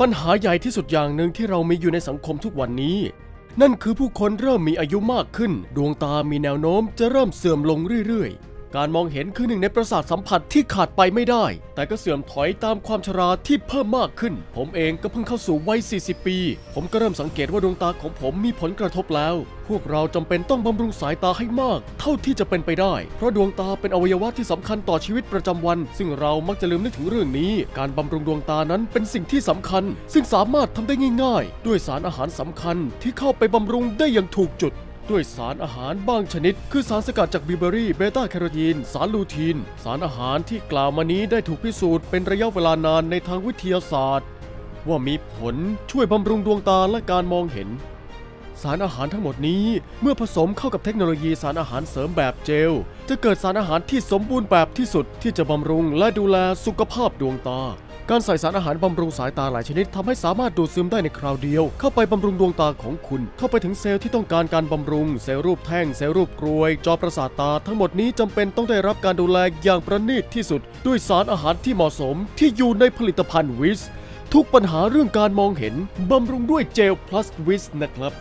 ปัญหาใหญ่ที่สุดอย่างหนึ่งที่เรามีอยู่ในสังคมทุกวันนี้ นั่นคือผู้คนเริ่มมีอายุมากขึ้น ดวงตามีแนวโน้มจะเริ่มเสื่อมลงเรื่อยๆ การมองเห็นคือหนึ่งในประสาทสัมผัสที่ขาดไปไม่ได้ แต่ก็เสื่อมถอยตามความชราที่เพิ่มมากขึ้น ผมเองก็เพิ่งเข้าสู่วัย 40 ปี ผมก็เริ่มสังเกตว่าดวงตาของผมมีผลกระทบแล้ว พวกเราจำเป็นต้องบำรุงสายตาให้มาก เท่าที่จะเป็นไปได้ เพราะดวงตาเป็นอวัยวะที่สำคัญต่อชีวิตประจำวัน ซึ่งเรามักจะลืมนึกถึงเรื่องนี้ การบำรุงดวงตานั้นเป็นสิ่งที่สำคัญ ซึ่งสามารถทำได้ง่าย ๆ ด้วยสารอาหารสำคัญที่เข้าไปบำรุงได้อย่างถูกจุด ด้วยสารอาหารบางชนิด คือสารสกัดจากบิเบอรี่เบต้าแคโรทีน สารลูทีน สารอาหารที่กล่าวมานี้ได้ถูกพิสูจน์เป็นระยะเวลานานในทางวิทยาศาสตร์ ว่ามีผลช่วยบำรุงดวงตาและการมองเห็น สารอาหารทั้งหมดนี้เมื่อผสมเข้ากับเทคโนโลยีสารอาหารเสริมแบบเจล จะเกิดสารอาหารที่สมบูรณ์แบบที่สุดที่จะบำรุงและดูแลสุขภาพดวงตา การใส่สารอาหารบำรุงสายตาหลายชนิดทำให้สามารถดูดซึมได้ในคราวเดียว เข้าไปบำรุงดวงตาของคุณ เข้าไปถึงเซลล์ที่ต้องการการบำรุง เซลล์รูปแท่ง เซลล์รูปกรวย จอประสาทตา ทั้งหมดนี้จำเป็นต้องได้รับการดูแลอย่างประณีตที่สุด ด้วยสารอาหารที่เหมาะสมที่อยู่ในผลิตภัณฑ์วิสทุกปัญหาเรื่องการมองเห็น บำรุงด้วยเจล plus วิสนะครับ